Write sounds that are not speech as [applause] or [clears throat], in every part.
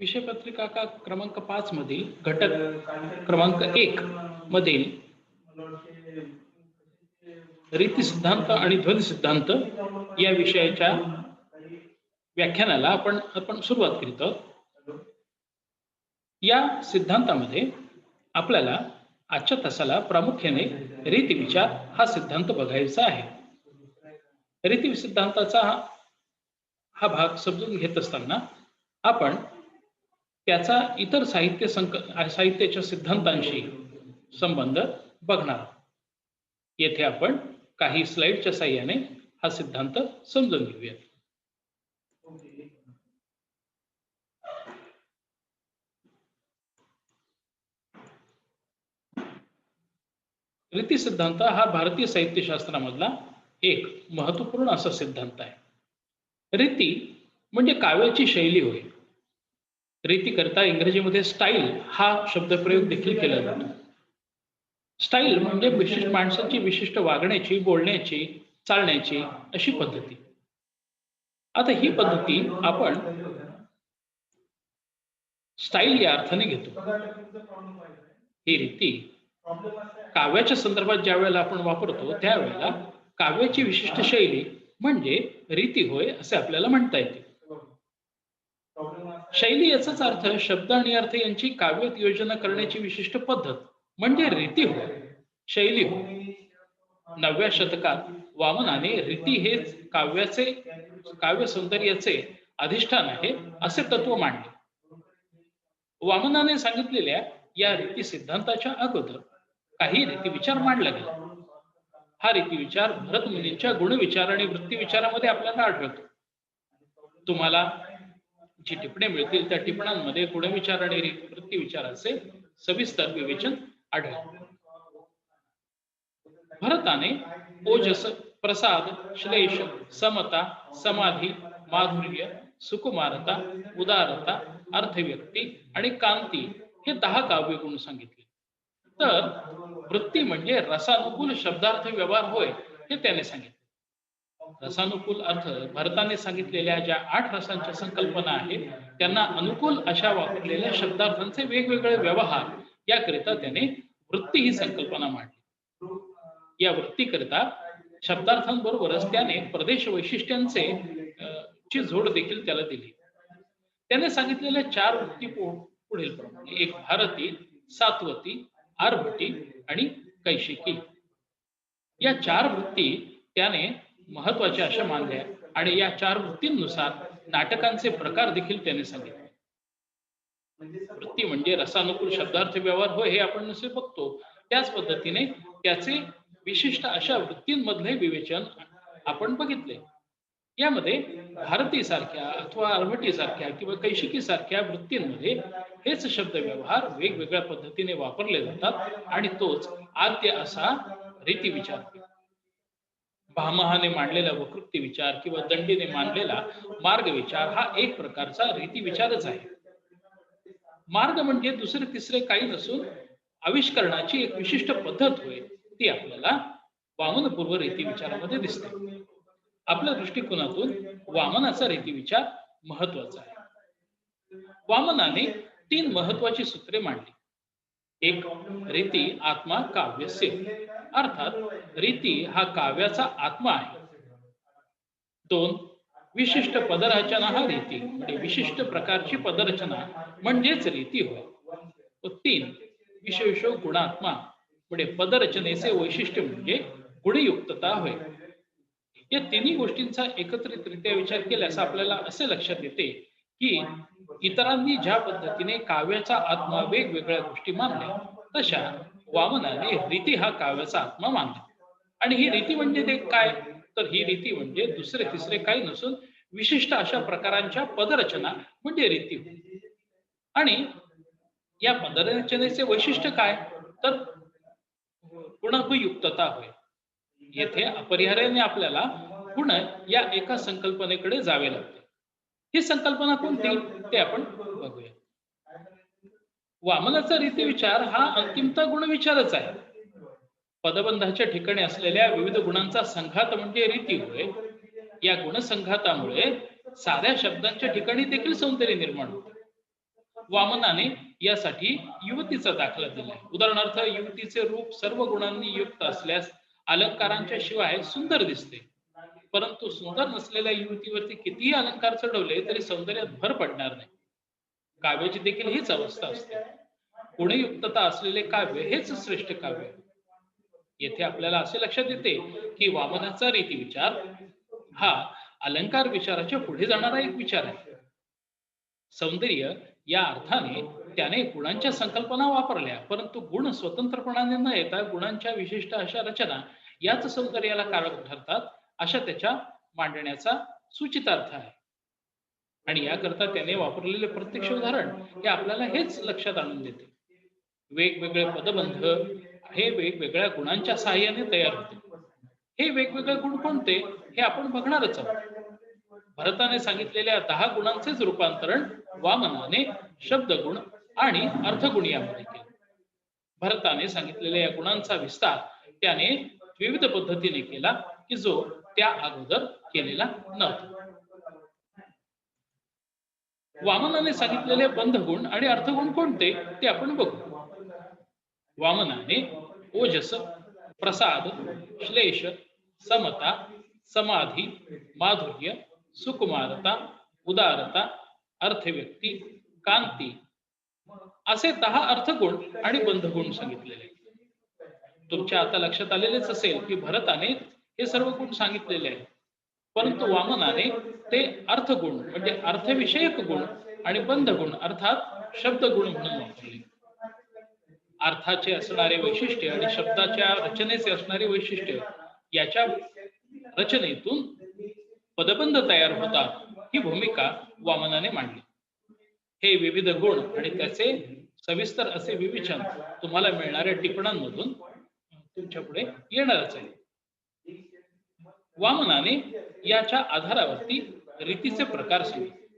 विषय पत्रिका का क्रमांक पाच मधील घटक क्रमांक एक मधील रीती सिद्धांत आणि ध्वनी सिद्धांत या विषयाच्या व्याख्यानाला आपण आपण सुरुवात करीत आहोत. या सिद्धांतामध्ये आपल्याला आजच्या तासाला प्रामुख्याने रीती विचार हा सिद्धांत बघायचा आहे. रीती सिद्धांताचा हा- हा भाग समजून घेत असताना आपण त्याचा इतर साहित्य संक साहित्याच्या सिद्धांतांशी संबंध बघणार. येथे आपण काही स्लाइडच्या साह्याने हा सिद्धांत समजून घेऊया रीती सिद्धांत हा भारतीय साहित्यशास्त्रामधला एक महत्त्वपूर्ण असा सिद्धांत आहे. रीती म्हणजे काव्याची शैली होय. करता इंग्रजीमध्ये स्टाईल हा शब्दप्रयोग देखील केला जातो. स्टाईल म्हणजे विशिष्ट माणसाची विशिष्ट वागण्याची बोलण्याची चालण्याची अशी पद्धती. आता ही पद्धती आपण स्टाईल या अर्थाने घेतो. ही रीती काव्याच्या संदर्भात ज्या वेळेला आपण वापरतो त्यावेळेला काव्याची विशिष्ट शैली म्हणजे रीती होय असे आपल्याला म्हणता येते. शैली याचाच अर्थ शब्द आणि अर्थ यांची काव्यात योजना करण्याची विशिष्ट पद्धत म्हणजे रीती होय शैली होय. नवव्या शतकात वामनाने रीती हेच काव्याचे काव्य सौंदर्याचे अधिष्ठान आहे असे तत्व मांडले. वामनाने सांगितलेल्या या रीती सिद्धांताच्या अगोदर काही रीती विचार मांडला गेला. हा रीती विचार भरत मुनींच्या गुणविचार आणि वृत्ती विचारामध्ये आपल्याला आढळतो. तुम्हाला जी टिपणे मिळतील त्या टिपणांमध्ये गुणविचार आणि प्रतिविचाराचे वृत्ती सविस्तर विवेचन आढळते भरताने ओजस प्रसाद श्लेष समता समाधी माधुर्य सुकुमारता उदारता अर्थव्यक्ती आणि कांती हे दहा काव्य गुण सांगितले. तर वृत्ती म्हणजे रसानुकूल शब्दार्थ व्यवहार होय हे त्याने सांगितले. रसानुकूल अर्थ भरताने सांगितलेल्या ज्या आठ रसांच्या संकल्पना आहेत त्यांना अनुकूल अशा वापरलेल्या शब्दार्थांचे वेगवेगळे व्यवहार याकरिता त्याने वृत्ती ही संकल्पना मांडली. या वृत्तीकरिता शब्दार्थांबरोबरच त्याने प्रदेश वैशिष्ट्यांचे ची जोड देखील त्याला दिली. त्याने सांगितलेल्या चार वृत्ती पुढील प्रमाणे. एक भारती सातवती आरभटी आणि कैशिकी. या चार वृत्ती त्याने महत्त्वाच्या अशा मानल्या आणि या चार वृत्तींनुसार नाटकांचे प्रकार देखील त्याने सांगितले. वृत्ती म्हणजे रसानुकूल शब्दार्थ व्यवहार होय हे आपण नसे बघतो. त्याच पद्धतीने त्याचे विशिष्ट अशा वृत्तींमधले विवेचन आपण बघितले. यामध्ये भारती सारख्या अथवा अर्भटी सारख्या किंवा कैशिकी सारख्या वृत्तींमध्ये हेच शब्द व्यवहार वेगवेगळ्या पद्धतीने वापरले जातात आणि तोच आद्य असा रीती विचार भामहाने मांडलेला वकृत्ती विचार किंवा दंडीने मांडलेला मार्ग विचार हा एक प्रकारचा रीती विचारच आहे. मार्ग म्हणजे दुसरे तिसरे काही नसून आविष्करणाची एक विशिष्ट पद्धत होय ती आपल्याला वामनपूर्व रीती विचारामध्ये दिसते. आपल्या दृष्टिकोनातून वामनाचा रीती विचार महत्त्वाचा आहे. वामनाने तीन महत्वाची सूत्रे मांडली. एक रीती आत्मा काव्य सेव. अर्थात रीती हा काव्याचा आत्मा आहे. दोन विशिष्ट पदरचना हा रीती म्हणजे विशिष्ट प्रकारची पदरचना म्हणजेच रीती होय. तीन विशेष गुणात्मा म्हणजे पदरचनेचे वैशिष्ट्य म्हणजे गुणयुक्तता होय. या तिन्ही गोष्टींचा एकत्रितरित्या विचार केल्यास आपल्याला असे लक्षात येते की इतरांनी ज्या पद्धतीने काव्याचा आत्मा वेगवेगळ्या गोष्टी मानल्या तशा वामनाने रीती हा काव्याचा आत्मा मानला. आणि ही रीती म्हणजे ते काय? तर ही रीती म्हणजे दुसरे तिसरे काही नसून विशिष्ट अशा प्रकारांच्या पदरचना म्हणजे रीती. आणि या पदरचनेचे वैशिष्ट्य काय? तर गुणयुक्तता होय. येथे अपरिहार्याने आपल्याला गुण या एका संकल्पनेकडे जावे लागते. ही संकल्पना कोणती? ते आपण बघूया. वामनाचा रीती विचार हा अंतिमता गुणविचारच आहे. पदबंधाच्या ठिकाणी असलेल्या विविध गुणांचा संघात म्हणजे रीती होय. या गुणसंघातामुळे साध्या शब्दांच्या ठिकाणी देखील सौंदर्य निर्माण होते. वामनाने यासाठी युवतीचा दाखला दिलाय. उदाहरणार्थ युवतीचे रूप सर्व गुणांनी युक्त असल्यास अलंकारांच्या शिवाय सुंदर दिसते. परंतु सुंदर नसलेल्या युवतीवरती कितीही अलंकार चढवले तरी सौंदर्यात भर पडणार नाही. काव्याची देखील हीच अवस्था असते. गुणयुक्तता असलेले काव्य हेच श्रेष्ठ काव्य येथे आपल्याला असे लक्षात येते की वामनाचा रीती विचार हा अलंकार विचाराच्या पुढे जाणारा एक विचार आहे. सौंदर्य या अर्थाने त्याने गुणांच्या संकल्पना वापरल्या परंतु गुण स्वतंत्रपणाने न येता गुणांच्या विशिष्ट अशा रचना याच सौंदर्याला कारक ठरतात अशा त्याच्या मांडण्याचा सूचितार्थ आहे. आणि याकरता त्याने वापरलेले प्रत्यक्ष उदाहरण हे आपल्याला हेच लक्षात आणून देते. वेगवेगळे पदबंध हे वेगवेगळ्या गुणांच्या सहाय्याने तयार होते. हे वेगवेगळे गुण कोणते? हे आपण बघणारच आहोत. भरताने सांगितलेल्या दहा गुणांचेच रूपांतरण वामनाने शब्दगुण आणि अर्थगुण यामध्ये केले. भरताने सांगितलेल्या या गुणांचा विस्तार त्याने विविध पद्धतीने केला की जो त्या अगोदर केलेला नव्हता. वामनाने सांगितलेले बंधगुण आणि अर्थगुण कोणते ते आपण बघू वामनाने ओजस प्रसाद श्लेष समता समाधी माधुर्य सुकुमारता उदारता अर्थव्यक्ती कांती असे दहा अर्थगुण आणि बंधगुण सांगितलेले आहेत. तुमच्या आता लक्षात आलेलेच असेल की भरताने हे सर्व गुण सांगितलेले आहेत परंतु वामनाने ते अर्थगुण म्हणजे अर्थविषयक गुण आणि बंध गुण अर्थात शब्द गुण म्हणून वापरले. अर्थाचे असणारे वैशिष्ट्य आणि शब्दाच्या रचनेचे असणारे वैशिष्ट्य याच्या रचनेतून पदबंध तयार होतात ही भूमिका वामनाने मांडली. हे विविध गुण आणि त्याचे सविस्तर असे विवेचन तुम्हाला मिळणाऱ्या टिपणांमधून तुमच्यापुढे येणारच आहे. वामनाने याच्या आधारावरती रीतीचे प्रकार सांगितले.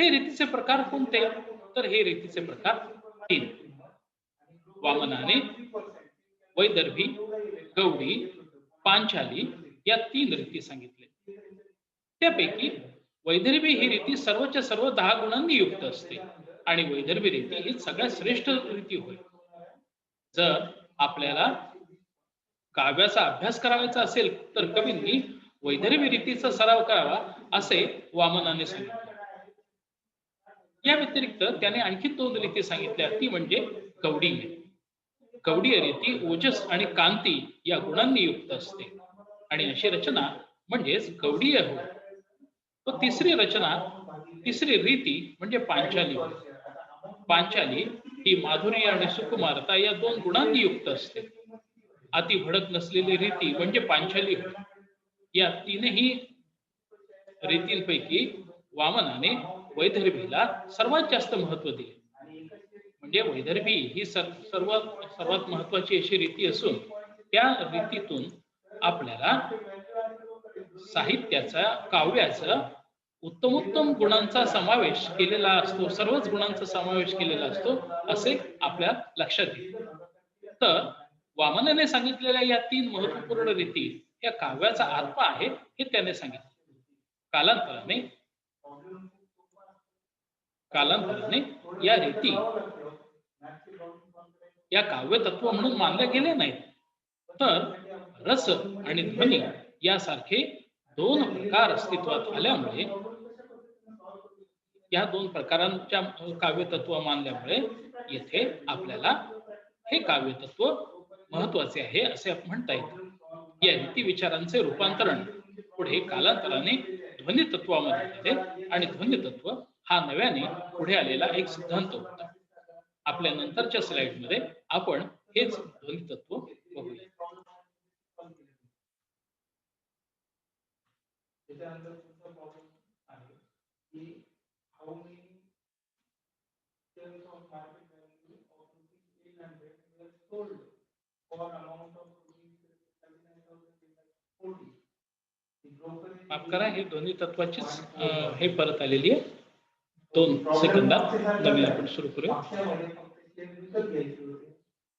हे रीतीचे प्रकार कोणते? तर हे रीतीचे प्रकार तीन. वामनाने वैदर्भी गौडी पांचाली या तीन रीती सांगितले. त्यापैकी वैदर्भी ही रीती सर्वच्या सर्व दहा गुणांनी युक्त असते आणि वैदर्भी रीती ही सगळ्यात श्रेष्ठ रीती होय. जर आपल्याला काव्याचा अभ्यास करावायचा असेल तर कवींनी वैदर्भी रीतीचा सराव करावा असे वामनाने सांगितले. या व्यतिरिक्त त्याने आणखी दोन रीती सांगितल्या. ती म्हणजे कवडी. कवडीय रीती ओजस आणि कांती या गुणांनी युक्त असते. आणि अशी रचना म्हणजेच कवडीय हो व तिसरी रचना तिसरी रीती म्हणजे पांचाली. पांचाली ही माधुरी आणि सुकुमारता या दोन गुणांनी युक्त असते. अति भडक नसलेली रीती म्हणजे पांचाली होय. या तीनही रीतींपैकी वामनाने वैदर्भीला सर्वात जास्त महत्त्व दिले. म्हणजे वैदर्भी ही सर्वात सर्वात महत्वाची अशी रीती असून त्या रीतीतून आपल्याला साहित्याचा काव्याचा उत्तमोत्तम गुणांचा समावेश केलेला असतो सर्वच गुणांचा समावेश केलेला असतो असे आपल्या लक्षात येईल. तर वामनाने सांगितलेल्या या तीन महत्त्वपूर्ण रीती या काव्याचा आत्मा आहे हे त्याने सांगितले. कालांतराने कालांतराने या रीती या काव्य तत्व म्हणून मानल्या गेल्या नाहीत. तर रस आणि ध्वनी यासारखे दोन प्रकार अस्तित्वात आल्यामुळे या दोन प्रकारांच्या काव्य तत्व मानल्यामुळे येथे आपल्याला हे काव्य तत्व महत्त्वाचे आहे असे म्हणता येते या रीती विचारांचे रूपांतरण पुढे कालांतराने ध्वनी तत्वामध्ये झाले आणि ध्वनी तत्व हा नव्याने पुढे आलेला एक सिद्धांत होता. आपल्या नंतरच्या स्लाइडमध्ये आपण हेच ध्वनी तत्व बघूया. त्याच्यानंतर पुढचा माफ करा हे ध्वनी तत्वाचीच अं, हे परत आलेली आहे दोन सेकंदात नवीन आपण सुरू करूया मागच्यामध्ये फक्त शेअर विकत घ्यायचे होते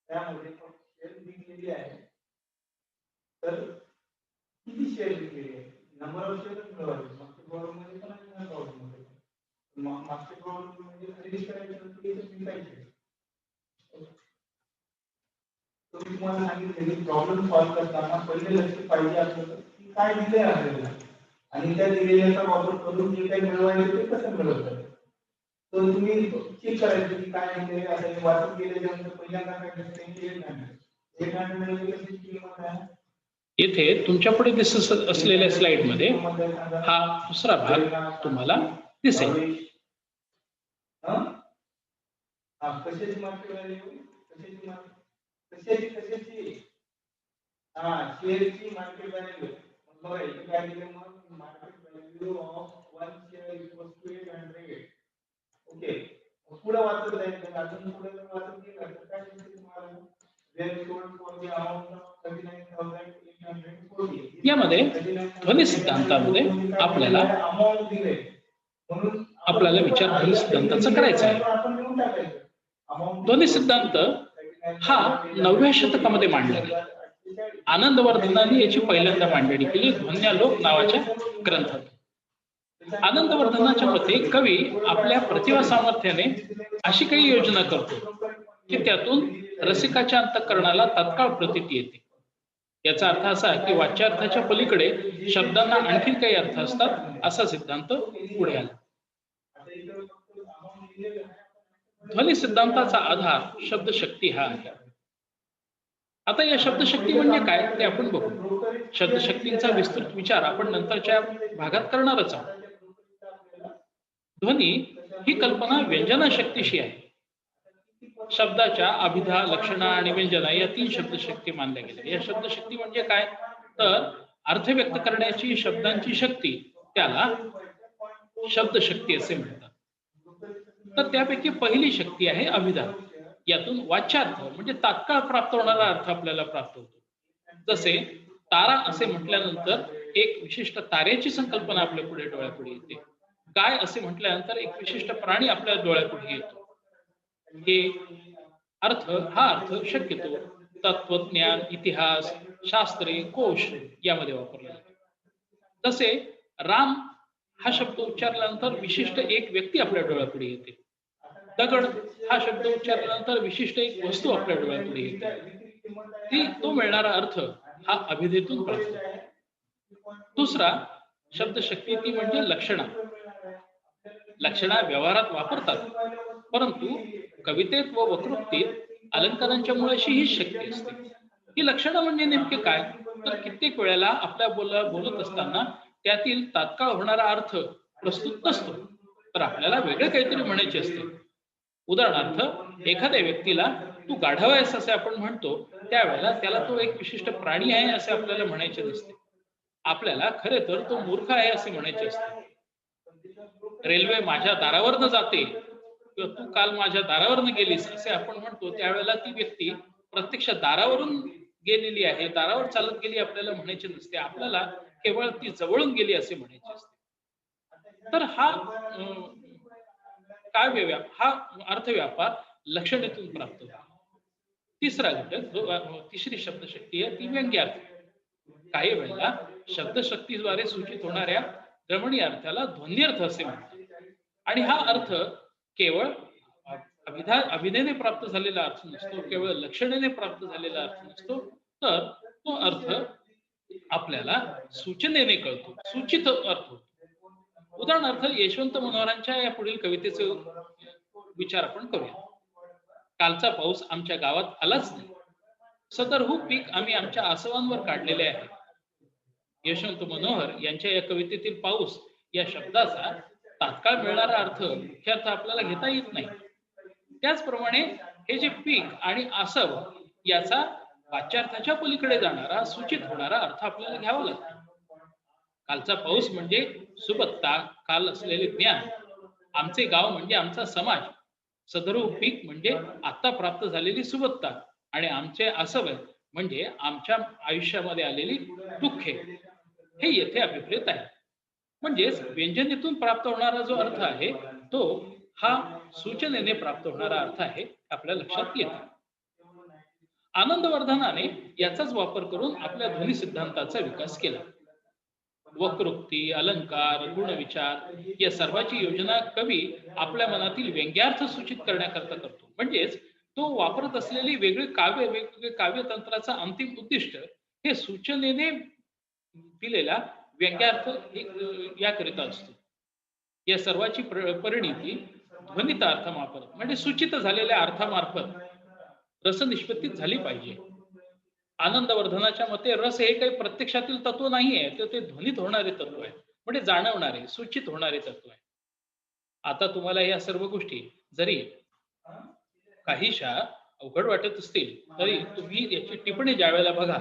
त्यामध्ये फक्त शेअर विकलेली आहे तर किती शेअर विकलेली आहे नंबर ऑफ शेअर मिळवायचे मागच्या प्रॉब्लेममध्ये पण आहे प्रॉब्लेममध्ये पण. मा- मागचे प्रॉब्लेम म्हणजे खरेदी करायची नव्हती, ते विकायचे. तर मी तुम्हाला की प्रॉब्लेम सॉल्व्ह करताना पहिले लक्ष पाहिजे असलं की काय दिले आपल्याला आणि त्या दिलेल्याचा वापर करून जे काही मिळवायचे ते कसं मिळवतात तर तुम्ही चेक करायचं की काय दिले असं वाचून गेल्याच्यानंतर पहिल्यांदा काय दिसतं एक येथे तुमच्यापुढे दिसत असलेल्या स्लाइडमध्ये हा दुसरा भाग तुम्हाला दिसेल. कशाची मार्क कशाची मार्क कशाची कशाची? हा शेअरची मार्केट व्हॅल्यू बघा इथे काय दिलं मग market value of one share equals to eight hundred okay पुढे वाचत जायचं अजून पुढे जर वाचत गेलं तर काय दिसेल तुम्हाला? Well sold for the amount of thirty nine thousand eight hundred forty यामध्ये ध्वनी सिद्धांतामध्ये आपल्याला अमाऊंट दिले म्हणून आपल्याला विचार ध्वनी सिद्धांताचा करायचा आहे. ध्वनी सिद्धांत हा नवव्या शतकामध्ये मांडला गेला. आनंदवर्धनाने याची पहिल्यांदा मांडणी केली. ध्वन्यालोक नावाच्या ग्रंथात. आनंदवर्धनाच्या मते कवी आपल्या प्रतिभा सामर्थ्याने अशी काही योजना करतो की त्यातून रसिकाच्या अंतकरणाला तत्काळ प्रतीती येते. याचा अर्थ असा की वाच्यार्थाच्या पलीकडे शब्दांना आणखी काही अर्थ असतात असा सिद्धांत पुढे आला आता इथं फक्त amount दिलेलं आहे. ध्वनी सिद्धांताचा आधार शब्दशक्ती हा आहे. आता या शब्दशक्ती म्हणजे काय ते आपण बघू. शब्दशक्तींचा विस्तृत विचार आपण नंतरच्या भागात करणारच आहोत. ध्वनी ही कल्पना व्यंजना शक्तीशी आहे. शब्दाच्या अभिधा लक्षणा आणि व्यंजना या तीन शब्दशक्ती मानल्या गेल्या. या शब्दशक्ती म्हणजे काय? तर अर्थ व्यक्त करण्याची शब्दांची शक्ती त्याला शब्दशक्ती असे म्हणतात. तर त्यापैकी पहिली शक्ती आहे अभिधान. यातून वाच्यार्थ म्हणजे तात्काळ प्राप्त होणारा अर्थ आपल्याला प्राप्त होतो. जसे तारा असे म्हटल्यानंतर एक विशिष्ट तारेची संकल्पना आपल्या पुढे डोळ्यापुढे येते. गाय असे म्हटल्यानंतर एक विशिष्ट प्राणी आपल्या डोळ्यापुढे येतो. हे अर्थ हा अर्थ शक्यतो तत्वज्ञान इतिहास शास्त्रे कोश यामध्ये वापरला जातो. तसे राम हा शब्द उच्चारल्यानंतर विशिष्ट एक व्यक्ती आपल्या डोळ्यापुढे येते. दगड हा शब्द उच्चारल्यानंतर विशिष्ट एक वस्तू आपल्या डोळ्यापुढे येते. ती तो मिळणारा अर्थ हा अभिधेतून प्राप्त दुसरा शब्दशक्ती ती म्हणजे लक्षणा. लक्षणा व्यवहारात वापरतात परंतु कवितेत व वक्रोक्तीत अलंकारांच्या मुळाशी ही शक्ती असते. ही लक्षणं म्हणजे नेमके काय? तर कित्येक वेळेला आपल्या बोला बोलत असताना त्यातील तात्काळ होणारा अर्थ प्रस्तुत नसतो तर आपल्याला वेगळं काहीतरी म्हणायचे असते. उदाहरणार्थ एखाद्या व्यक्तीला तू गाढवायस आहेस असे आपण म्हणतो त्यावेळेला त्याला तो एक विशिष्ट प्राणी आहे असे आपल्याला म्हणायचे नसते. आपल्याला खरे तर तो मूर्ख आहे असे म्हणायचे असते. रेल्वे माझ्या दारावरनं जाते किंवा तू काल माझ्या दारावरनं गेलीस असे आपण म्हणतो त्यावेळेला ती व्यक्ती प्रत्यक्ष दारावरून गेलेली आहे दारावर चालत गेली आपल्याला म्हणायचे नसते. आपल्याला केवळ ती जवळून गेली असे म्हणायचे असते. तर हा काव्य व्याप हा अर्थव्यापार लक्षणेतून प्राप्त होतो. तिसरा घटक जो तिसरी शब्दशक्ती आहे ती व्यंग्यार्थ काही वेळेला शब्दशक्तीद्वारे सूचित होणाऱ्या रमणीय अर्थाला ध्वन्यर्थ असे म्हणतात. आणि हा अर्थ केवळ अभिधा अभिधेने प्राप्त झालेला अर्थ नसतो केवळ लक्षणेने प्राप्त झालेला अर्थ नसतो तर तो अर्थ आपल्याला सूचनेने कळतो. सूचित अर्थ होतो. उदाहरणार्थ यशवंत मनोहरांच्या या पुढील कवितेचे विचार आपण करूया. कालचा पाऊस आमच्या गावात आलाच नाही. सदरहू पीक आम्ही आमच्या आसवांवर काढलेले आहे. यशवंत मनोहर यांच्या या कवितेतील पाऊस या शब्दाचा तात्काळ मिळणारा अर्थ हे अर्थ आपल्याला घेता येत नाही. त्याचप्रमाणे हे जे पीक आणि आसव याचा वाच्यार्थाच्या पलीकडे जाणारा सूचित होणारा अर्थ आपल्याला घ्यावा लागतो. कालचा पाऊस म्हणजे सुबत्ता काल असलेले ज्ञान. आमचे गाव म्हणजे आमचा समाज. सदरू पीक म्हणजे आता प्राप्त झालेली सुबत्ता आणि आमचे असवय म्हणजे आमच्या आयुष्यामध्ये आलेली दुःखे. हे येथे अभिप्रेत आहे. म्हणजेच व्यंजनेतून प्राप्त होणारा जो अर्थ आहे तो हा सूचनेने प्राप्त होणारा अर्थ आहे आपल्या लक्षात येतो. आनंदवर्धनाने याचाच वापर करून आपल्या ध्वनी सिद्धांताचा विकास केला. वक्रोक्ती अलंकार गुणविचार या सर्वाची योजना कवी आपल्या मनातील व्यंग्यार्थ सूचित करण्याकरता करतो. म्हणजेच तो वापरत असलेली वेगळी काव्य वेगवेगळे काव्यतंत्राचा अंतिम उद्दिष्ट हे सूचनेने दिलेला व्यंग्यार्थ याकरिता असतो. या सर्वाची प्र- परिणिती ध्वनित अर्थमार्फत म्हणजे सूचित झालेल्या अर्थामार्फत रसनिष्पत्तीत झाली पाहिजे. आनंदवर्धनाच्या मते रस हे काही प्रत्यक्षातील तत्व नाहीये तर ते ध्वनीत होणारे तत्व आहे. म्हणजे जाणवणारे सूचित होणारे तत्व आहे. आता तुम्हाला या सर्व गोष्टी जरी काहीशा अवघड वाटत असतील तरी तुम्ही याची टिप्पणी ज्या वेळेला बघा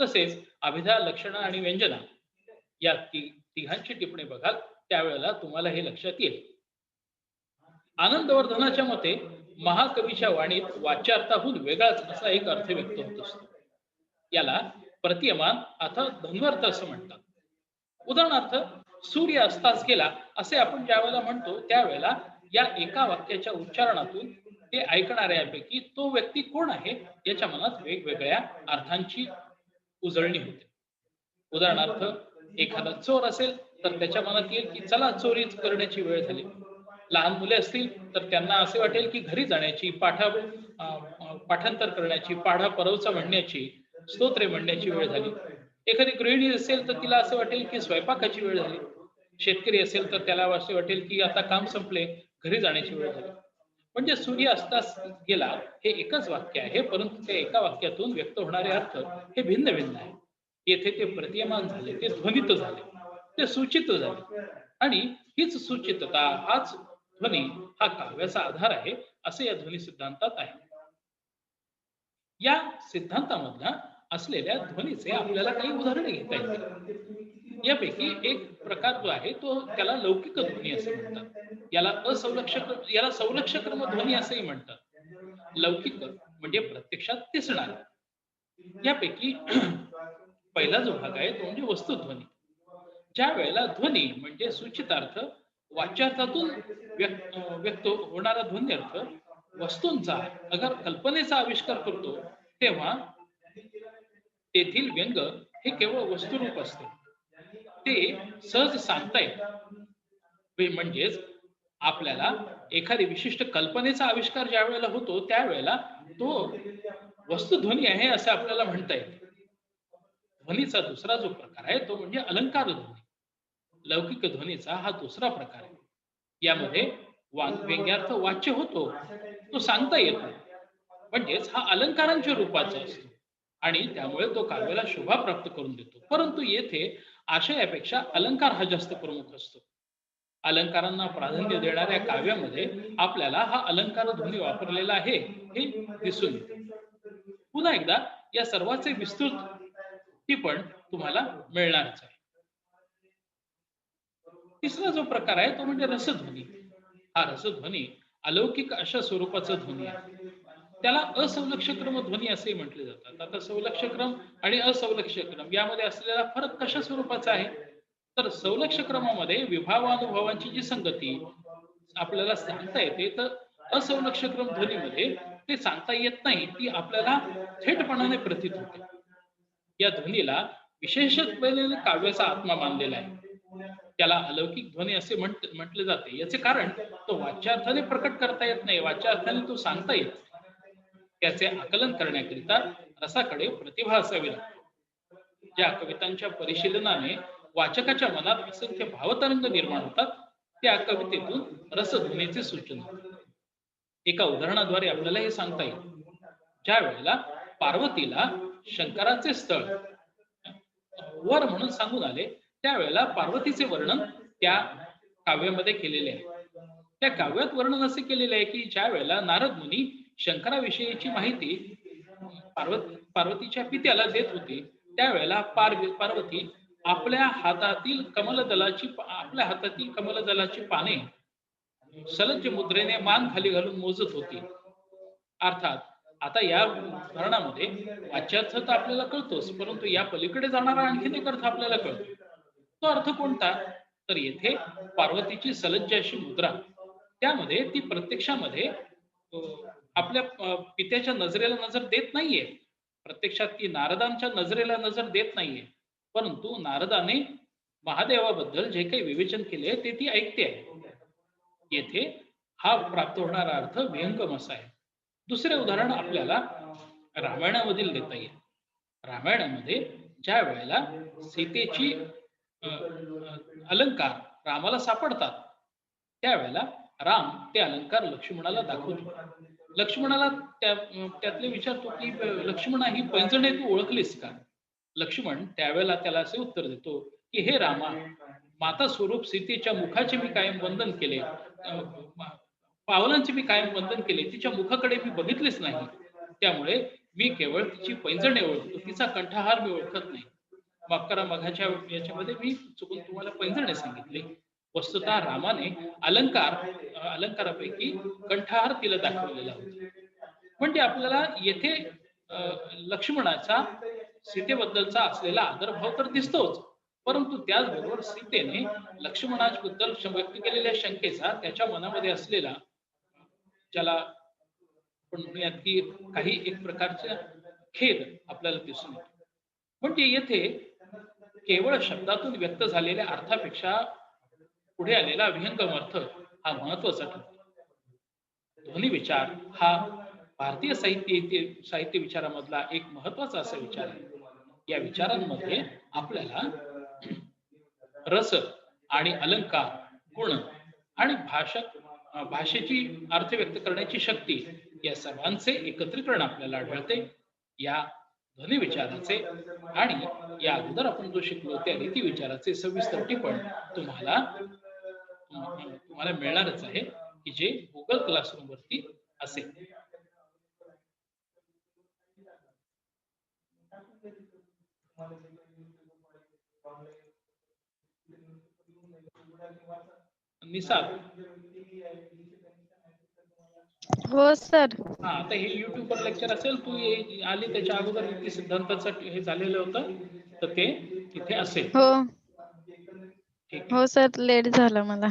तसेच अभिधा लक्षणं आणि व्यंजना या तिघांची टिप्पणी बघाल त्यावेळेला तुम्हाला हे लक्षात येईल. आनंदवर्धनाच्या मते महाकवीच्या वाणीत वाच्यार्थाहून वेगळाच असा एक अर्थ व्यक्त होत असतो. याला प्रतियमान अथवा धन्वर्थ असं म्हणतात. उदाहरणार्थ सूर्य अस्तास गेला असे आपण ज्या वेळेला म्हणतो त्यावेळेला या एका वाक्याच्या उच्चारणातून ते ऐकणाऱ्यापैकी तो व्यक्ती कोण आहे याच्या मनात वेगवेगळ्या अर्थांची उजळणी होते. उदाहरणार्थ एखादा चोर असेल तर त्याच्या मनात येईल की चला चोरी करण्याची वेळ झाली. लहान मुले असतील तर त्यांना असे वाटेल की घरी जाण्याची पाठा पाठांतर करण्याची पाढा परवचा म्हणण्याची स्तोत्रे म्हणण्याची वेळ झाली. एखादी गृहिणी असेल तर तिला असं वाटेल की स्वयंपाकाची वेळ झाली. शेतकरी असेल तर त्याला असे वाटेल की आता काम संपले घरी जाण्याची वेळ झाली. म्हणजे सूर्य असताच गेला हे एकच वाक्य आहे परंतु त्या एका वाक्यातून व्यक्त होणारे अर्थ हे भिन्न भिन्न आहे. येथे ते प्रतियमान झाले ते ध्वनित झाले ते सूचित झाले. आणि हीच सूचितता हाच ध्वनी हा काव्याचा आधार आहे असे या ध्वनी सिद्धांतात आहे. या सिद्धांतामधला असलेल्या ध्वनीचे आपल्याला काही उदाहरणे घेता येतील. यापैकी एक प्रकार जो आहे तो त्याला लौकिक ध्वनी असे म्हणतात. याला असंलक्षक याला संलक्षक्रम ध्वनी असेही म्हणतात. लौकिक म्हणजे प्रत्यक्षात दिसणार. यापैकी [clears throat] पहिला जो भाग आहे तो म्हणजे वस्तुध्वनी. ज्या वेळेला ध्वनी म्हणजे सूचितार्थ वाच्यार्थातून व्यक्त व्यक्त होणारा ध्वन्यर्थ वस्तूंचा अगर कल्पनेचा आविष्कार करतो तेव्हा तेथील व्यंग हे केवळ वस्तुरूप असते. ते सहज सांगता येत म्हणजेच आपल्याला एखादी विशिष्ट कल्पनेचा आविष्कार ज्या वेळेला होतो त्यावेळेला तो वस्तुध्वनी आहे असं आपल्याला म्हणता येईल ध्वनीचा दुसरा जो प्रकार आहे तो म्हणजे अलंकार ध्वनी. लौकिक ध्वनीचा हा दुसरा प्रकार आहे. यामध्ये व्यंग्यार्थ वाच्य होतो तो सांगता येतो म्हणजेच हा अलंकारांच्या रूपाचा असतो. आणि त्यामुळे तो काव्याला शोभा प्राप्त करून देतो. परंतु येथे आशयापेक्षा अलंकार हा जास्त प्रमुख असतो. अलंकारांना प्राधान्य देणाऱ्या काव्यामध्ये आपल्याला हा अलंकार ध्वनी वापरलेला आहे हे दिसून येते. पुन्हा एकदा या सर्वाचे विस्तृत टिपण तुम्हाला मिळणारच आहे. तिसरा जो प्रकार आहे तो म्हणजे रसध्वनी. हा रसध्वनी अलौकिक अशा स्वरूपाचा ध्वनी आहे. त्याला असंलक्षक्रम ध्वनी असे म्हटले जातात. आता संलक्षक्रम आणि असंलक्षक्रम यामध्ये असलेला फरक कशा स्वरूपाचा आहे? तर संलक्षक्रमामध्ये विभावानुभवांची जी संगती आपल्याला सांगता येते तर असंलक्षक्रम ध्वनीमध्ये ते सांगता येत नाही ती आपल्याला थेटपणाने प्रतीत होते. या ध्वनीला विशेषत्वेने काव्याचा आत्मा मानलेला आहे. त्याला अलौकिक ध्वनी असे म्हटले जाते. याचे कारण तो वाच्यार्थाने प्रकट करता येत नाही. वाच्यार्थाने तो सांगता येत त्याचे आकलन करण्याकरिता रसाकडे प्रतिभा असावी लागते. ज्या कवितांच्या परिशीलनाने वाचकाच्या मनात असंख्य भावतरंग निर्माण होतात त्या कवितेतून रसध्वनीचे सूचना एका उदाहरणाद्वारे आपल्याला हे सांगता येईल. ज्या वेळेला पार्वतीला शंकराचे स्थळ वर म्हणून सांगून आले त्यावेळेला पार्वतीचे वर्णन त्या काव्यामध्ये केलेले आहे. त्या काव्यात वर्णन असे केलेले आहे की ज्या वेळेला नारद मुनी शंकराविषयीची माहिती पार्वत पार्वतीच्या पित्याला देत होती. त्यावेळेला पार पार्वती आपल्या हातातील कमलदलाची आपल्या हातातील कमलदलाची पाने सलज्ज मुद्रेने मान खाली घालून मोजत होती. अर्थात आता या उदाहरणामध्ये वाच्यार्थ तर आपल्याला कळतोच परंतु या पलीकडे जाणारा आणखीन एक अर्थ आपल्याला कळतो. तो अर्थ कोणता? तर येथे पार्वतीची सलज्ज अशी मुद्रा. त्यामध्ये ती प्रत्यक्षामध्ये आपल्या पित्याच्या नजरेला नजर देत नाहीये. प्रत्यक्षात ती नारदांच्या नजरेला नजर देत नाहीये. परंतु नारदाने महादेवाबद्दल जे काही विवेचन केले ते ती ऐकते आहे. येथे हा प्राप्त होणारा अर्थ विहंगम असा आहे. दुसरे उदाहरण आपल्याला रामायणामधील देता येईल. रामायणामध्ये ज्या वेळेला सीतेची अलंकार रामाला सापडतात त्यावेळेला राम ते अलंकार लक्ष्मणाला दाखवतो. लक्ष्मणाला त्यातले विचारतो की लक्ष्मणा ही पैंजणे तू ओळखलीस का? लक्ष्मण त्यावेळेला त्याला असे उत्तर देतो की हे रामा माता स्वरूप सीतेच्या मुखाचे मी कायम वंदन केले. पावलांचे मी कायम वंदन केले. तिच्या मुखाकडे मी बघितलेच नाही. त्यामुळे मी केवळ तिची पैंजणे ओळखतो. तिचा कंठहार मी ओळखत नाही. माफ करा मघाच्या याच्यामध्ये मी चुकून तुम्हाला पैंजणे सांगितले. वस्तुतः रामाने अलंकार अलंकारापैकी कंठहार तिला दाखवलेला होता. म्हणजे आपल्याला येथे लक्ष्मणाचा सीतेबद्दलचा असलेला आदरभाव तर दिसतोच. परंतु त्याचबरोबर सीतेने लक्ष्मणाबद्दल व्यक्त केलेल्या शंकेचा त्याच्या मनामध्ये असलेला ज्याला आपण म्हणूयात की काही एक प्रकारचा खेद आपल्याला दिसून येतो. म्हणजे येथे केवळ शब्दातून व्यक्त झालेल्या अर्थापेक्षा पुढे आलेला विहंगम अर्थ हा महत्त्वाचा ठरतो. ध्वनी विचार हा भारतीय साहित्य साहित्य विचारामधला एक महत्त्वाचा असा विचार आहे. या विचारांमध्ये आपल्याला रस आणि अलंकार गुण आणि भाषक भाषेची अर्थ व्यक्त करण्याची शक्ती या सर्वांचे एकत्रीकरण आपल्याला आढळते. या ध्वनी विचाराचे आणि या अगोदर आपण जो शिकलो त्या रीती विचाराचे सविस्तर टिपण तुम्हाला तुम्हाला मिळणारच आहे की जे गुगल क्लासरूम वरती असेल. निसाद. हो सर. हा आता हे युट्यूब वर लेक्चर असेल तू आली त्याच्या अगोदर सिद्धांताचं हे झालेलं होतं तर ते तिथे असेल. हो. हो सर लेट झालं मला.